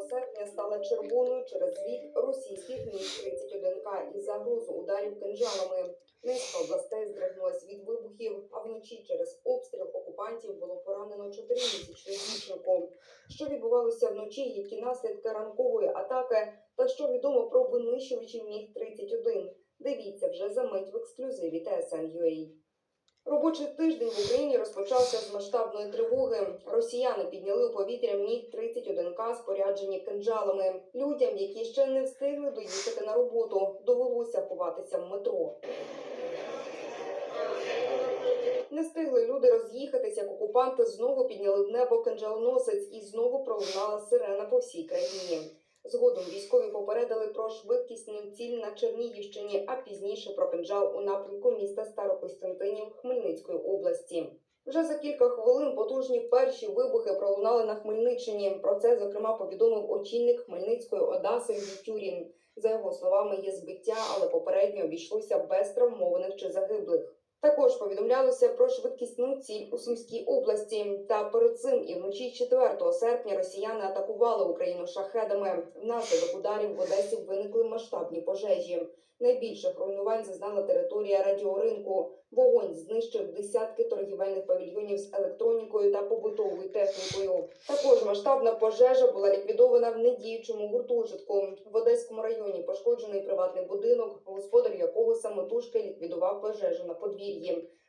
серпня стала червоною через зліт російських Міг-31К і загрозу ударів кинжалами. Низка областей здригнулась від вибухів, а вночі через обстріл окупантів було поранено чотиримісячну дівчинку. Що відбувалося вночі, які наслідки ранкової атаки, та що відомо про винищувачі Міг-31. Дивіться вже за мить в ексклюзиві TSN.ua. Робочий тиждень в Україні розпочався з масштабної тривоги. Росіяни підняли у повітря міг 31 к споряджені кинджалами. Людям, які ще не встигли доїхати на роботу, довелося ховатися в метро. Не встигли люди роз'їхатися, як окупанти знову підняли в небо кинджалоносець і знову пролунала сирена по всій країні. Згодом військові попередили про швидкісну ціль на Чернігівщині, а пізніше про кинджал у напрямку міста Старокостянтинів Хмельницької області. Вже за кілька хвилин потужні перші вибухи пролунали на Хмельниччині. Про це зокрема повідомив очільник Хмельницької ОДА Сергій Тюрін. За його словами, є збиття, але попередньо обійшлося без травмованих чи загиблих. Також повідомлялося про швидкісну ціль у Сумській області. Та перед цим і вночі 4 серпня росіяни атакували Україну шахедами. Внаслідок ударів в Одесі виникли масштабні пожежі. Найбільших руйнувань зазнала територія радіоринку. Вогонь знищив десятки торгівельних павільйонів з електронікою та побутовою технікою. Також масштабна пожежа була ліквідована в недіючому гуртожитку. В Одеському районі пошкоджений приватний будинок, господар якого самотужки ліквідував пожежу на подвір'ї.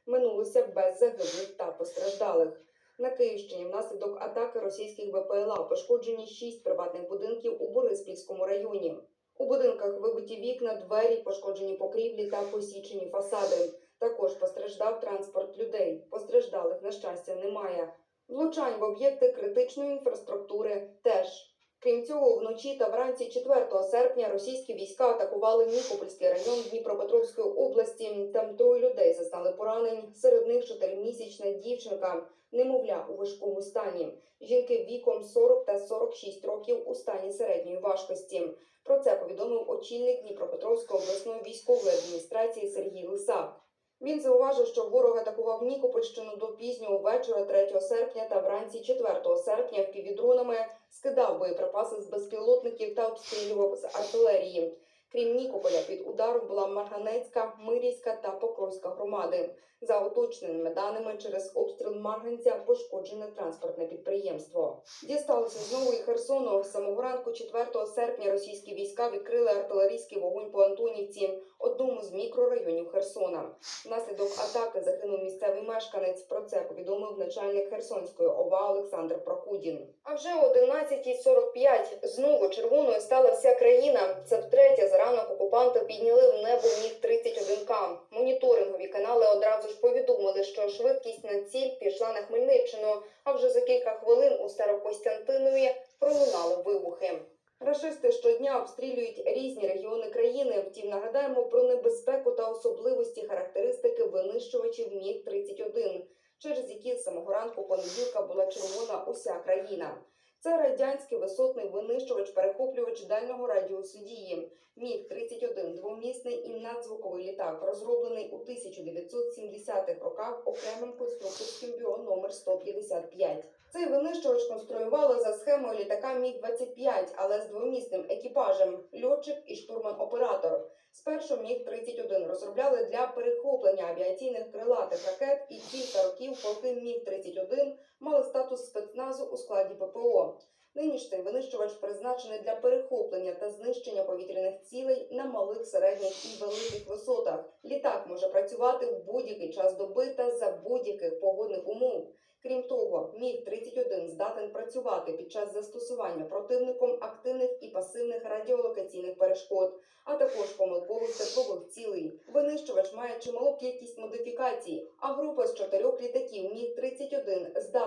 Минулося без загиблих та постраждалих. На Київщині внаслідок атаки російських БПЛА пошкоджені шість приватних будинків у Бориспільському районі. У будинках вибиті вікна, двері, пошкоджені покрівлі та посічені фасади. Також постраждав транспорт людей. Постраждалих, на щастя, немає. Влучань в об'єкти критичної інфраструктури теж. Крім цього, вночі та вранці 4 серпня російські війська атакували Нікопольський район Дніпропетровської області. Там троє людей зазнали поранень. Серед них чотиримісячна дівчинка, немовля у важкому стані. Жінки віком 40 та 46 років у стані середньої важкості. Про це повідомив очільник Дніпропетровської обласної військової адміністрації Сергій Лисак. Він зауважив, що ворог атакував Нікопольщину до пізнього вечора 3 серпня та вранці 4 серпня впівдронами скидав боєприпаси з безпілотників та обстрілював з артилерії. Крім Нікополя, під ударом була Марганецька, Мирівська та Покровська громади. За уточненими даними, через обстріл Марганця пошкоджене транспортне підприємство. Дісталося знову і Херсону. Самого ранку 4 серпня російські війська відкрили артилерійський вогонь по Антонівці, одному з мікрорайонів Херсона. Внаслідок атаки загинув місцевий мешканець. Про це повідомив начальник Херсонської ОВА Олександр Прокудін. А вже о 11.45 знову червоною стала вся країна. Це втретє за ранок окупанти підняли в небо міг 31 к Моніторингові канали одразу ж повідомили, що швидкість на ціль пішла на Хмельниччину. А вже за кілька хвилин у Старокостянтинові пролунали вибухи. Рашисти щодня обстрілюють різні регіони країни. Втім, нагадаємо про небезпеку та особливості характеристики винищувачів міг 31 через які з самого ранку понеділка була червона уся країна. Це радянський висотний винищувач-перехоплювач дальнього радіусу дії. Міг 31 двомісний і надзвуковий літак, розроблений у 1970-х роках окремим конструкторським бюро номер 155. Цей винищувач конструювали за схемою літака Міг-25, але з двомісним екіпажем льотчик і штурман-оператор. Спершу Міг-31 розробляли для перехоплення авіаційних крилатих ракет і кілька років полки Міг-31 мали статус спецназу у складі ППО. Нині ж цей винищувач призначений для перехоплення та знищення повітряних цілей на малих, середніх і великих висотах. Літак може працювати в будь-який час доби та за будь-яких погодних умов. Крім того, міг 31 здатен працювати під час застосування противником активних і пасивних радіолокаційних перешкод, а також помилкових теплових цілей. Винищувач має чималу кількість модифікацій, а група з чотирьох літаків міг 31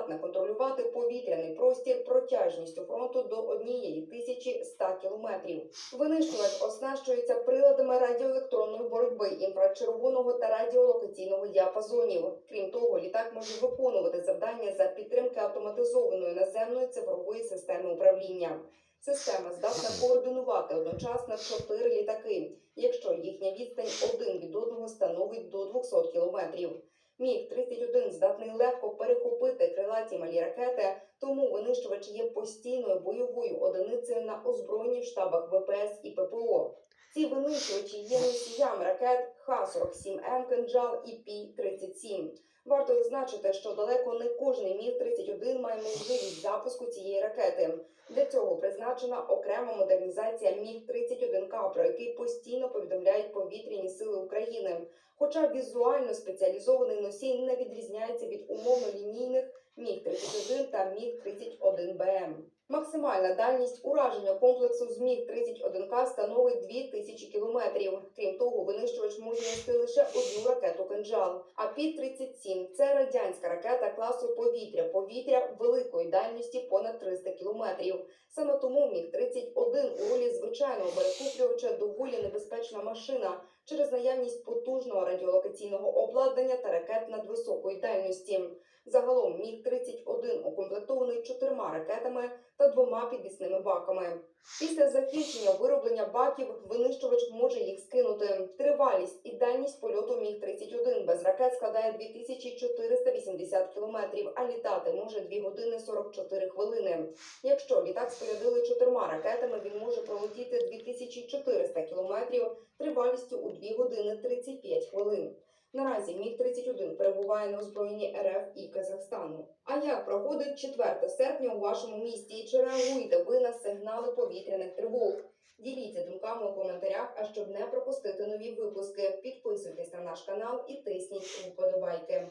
здатна контролювати повітряний простір протяжністю фронту до 1100 кілометрів. Винищувач оснащується приладами радіоелектронної боротьби інфрачервоного та радіолокаційного діапазонів. Крім того, літак може виконувати завдання за підтримки автоматизованої наземної цифрової системи управління. Система здатна координувати одночасно чотири літаки, якщо їхня відстань один від одного становить до 200 кілометрів. Міг 31 здатний легко перехопити крилаті малі ракети, тому винищувач є постійною бойовою одиницею на озброєнні в штабах ВПС і ППО. Ці винищувачі є носіями ракет Х-47М «Кинджал» і Пі-37. Варто зазначити, що далеко не кожний Міг-31 має можливість запуску цієї ракети. Для цього призначена окрема модернізація Міг-31К, про який постійно повідомляють повітряні сили України. Хоча візуально спеціалізований носій не відрізняється від умовно лінійних Міг-31 та Міг-31БМ. Максимальна дальність ураження комплексу з Міг-31К становить 2000 кілометрів. Крім того, винищувач може нести лише одну ракету «Кинджал». А Пі-37 – це радянська ракета класу повітря-повітря великої дальності понад 300 кілометрів. Саме тому Міг-31 у ролі звичайного перехоплювача доволі небезпечна машина через наявність потужного радіолокаційного обладнання та ракет надвисокої дальності. Загалом Міг-31 укомплектований чотирма ракетами та двома підвісними баками. Після закінчення вироблення баків винищувач може їх скинути. Тривалість і дальність польоту Міг-31 без ракет складає 2480 кілометрів, а літати може 2 години 44 хвилини. Якщо літак спорядили чотирма ракетами, він може пролетіти 2400 кілометрів тривалістю у 2 години 35 хвилин. Наразі Міг-31 перебуває на озброєнні РФ і Казахстану. А як проходить 4 серпня у вашому місті? І чи реагуєте ви на сигнали повітряних тривог? Діліться думками у коментарях, а щоб не пропустити нові випуски, підписуйтесь на наш канал і тисніть вподобайки.